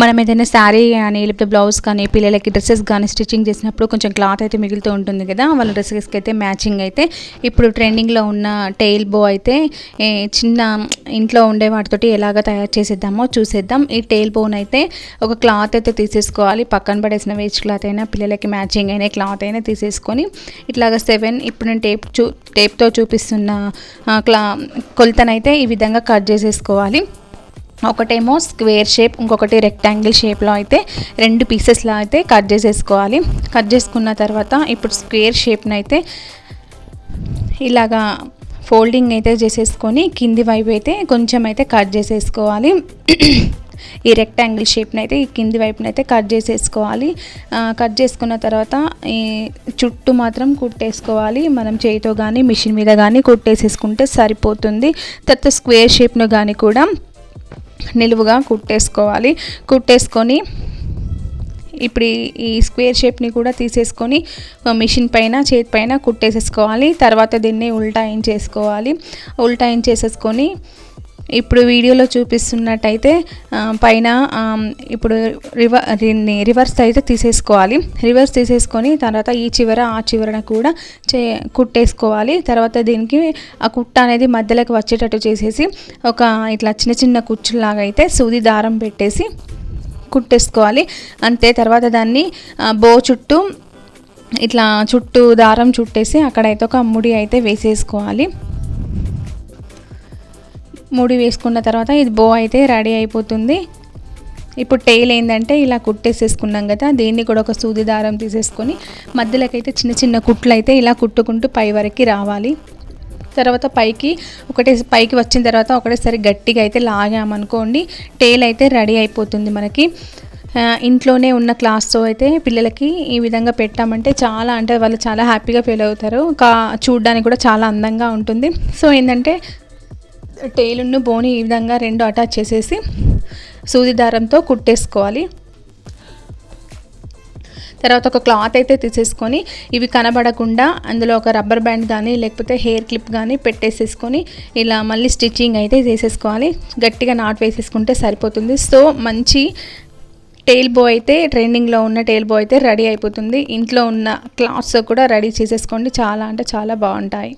మనం ఏదైనా శారీ కానీ లేకపోతే బ్లౌజ్ కానీ పిల్లలకి డ్రెస్సెస్ కానీ స్టిచ్చింగ్ చేసినప్పుడు కొంచెం క్లాత్ అయితే మిగులుతూ ఉంటుంది కదా వాళ్ళ డ్రెస్సెస్కి అయితే మ్యాచింగ్ అయితే. ఇప్పుడు ట్రెండింగ్లో ఉన్న టైల్ బో అయితే ఏ, చిన్న ఇంట్లో ఉండే వాటితోటి ఎలాగ తయారు చేసేద్దామో చూసేద్దాం. ఈ టైల్ బోన్ అయితే ఒక క్లాత్ అయితే తీసేసుకోవాలి. పక్కన పడేసిన వేస్ట్ క్లాత్ అయినా పిల్లలకి మ్యాచింగ్ అయిన క్లాత్ అయినా తీసేసుకొని ఇట్లాగ సెవెన్ ఇప్పుడు నేను టేప్ చూ టేప్తో చూపిస్తున్న క్లా కొలతనైతే ఈ విధంగా కట్ చేసేసుకోవాలి. ఒకటేమో స్క్వేర్ షేప్ ఇంకొకటి రెక్టాంగిల్ షేప్లో అయితే రెండు పీసెస్లో అయితే కట్ చేసేసుకోవాలి. కట్ చేసుకున్న తర్వాత ఇప్పుడు స్క్వేర్ షేప్ని అయితే ఇలాగా ఫోల్డింగ్ అయితే చేసేసుకొని కింది వైపు అయితే కొంచెం అయితే కట్ చేసేసుకోవాలి. ఈ రెక్టాంగిల్ షేప్ని అయితే ఈ కింది వైపున అయితే కట్ చేసేసుకోవాలి. కట్ చేసుకున్న తర్వాత ఈ చుట్టూ మాత్రం కుట్టేసుకోవాలి. మనం చేయితో కానీ మిషన్ మీద కానీ కుట్టేసేసుకుంటే సరిపోతుంది. తర్వాత స్క్వేర్ షేప్ను కానీ కూడా నిలువుగా కుట్టేసుకోవాలి. కుట్టేసుకొని ఇప్పుడు ఈ- స్క్వేర్ షేప్ని కూడా తీసేసుకొని మిషన్ పైన చేతి పైన కుట్టేసేసుకోవాలి. తర్వాత దీన్ని ఉల్టాయించేసుకోవాలి ఉల్టాయించేసేసుకొని ఇప్పుడు వీడియోలో చూపిస్తున్నట్టయితే పైన ఇప్పుడు రివర్ దీన్ని రివర్స్ అయితే తీసేసుకోవాలి. రివర్స్ తీసేసుకొని తర్వాత ఈ చివర ఆ చివరన కూడా చే కుట్టేసుకోవాలి. తర్వాత దీనికి ఆ కుట్ట అనేది మధ్యలోకి వచ్చేటట్టు చేసేసి ఒక ఇట్లా చిన్న చిన్న కుచ్చులాగా అయితే సూది దారం పెట్టేసి కుట్టేసుకోవాలి. అంతే తర్వాత దాన్ని బో చుట్టూ ఇట్లా చుట్టూ దారం చుట్టేసి అక్కడైతే ఒక ముడి అయితే వేసేసుకోవాలి. ముడి వేసుకున్న తర్వాత ఇది బో అయితే రెడీ అయిపోతుంది. ఇప్పుడు టైల్ ఏంటంటే ఇలా కుట్టేసేసుకున్నాం కదా దీన్ని కూడా ఒక సూది దారం తీసేసుకొని మధ్యలోకి అయితే చిన్న చిన్న కుట్లు అయితే ఇలా కుట్టుకుంటూ పై వరకు రావాలి. తర్వాత పైకి ఒకటే పైకి వచ్చిన తర్వాత ఒకటేసారి గట్టిగా అయితే లాగామనుకోండి టైల్ అయితే రెడీ అయిపోతుంది మనకి. ఇంట్లోనే ఉన్న క్లాస్తో అయితే పిల్లలకి ఈ విధంగా పెట్టామంటే చాలా అంటే వాళ్ళు చాలా హ్యాపీగా ఫీల్ అవుతారు. కా చూడడానికి కూడా చాలా అందంగా ఉంటుంది. సో ఏంటంటే టైలును బోని ఈ విధంగా రెండు అటాచ్ చేసేసి సూది దారంతో కుట్టేసుకోవాలి. తర్వాత ఒక క్లాత్ అయితే తీసేసుకొని ఇవి కనబడకుండా అందులో ఒక రబ్బర్ బ్యాండ్ కానీ లేకపోతే హెయిర్ క్లిప్ కానీ పెట్టేసేసుకొని ఇలా మళ్ళీ స్టిచ్చింగ్ అయితే చేసేసుకోవాలి. గట్టిగా నాట్ వేసేసుకుంటే సరిపోతుంది. సో మంచి టైల్ బో అయితే ట్రెండింగ్లో ఉన్న టైల్ బో అయితే రెడీ అయిపోతుంది. ఇంట్లో ఉన్న క్లాత్స్ కూడా రెడీ చేసేసుకోండి. చాలా అంటే చాలా బాగుంటాయి.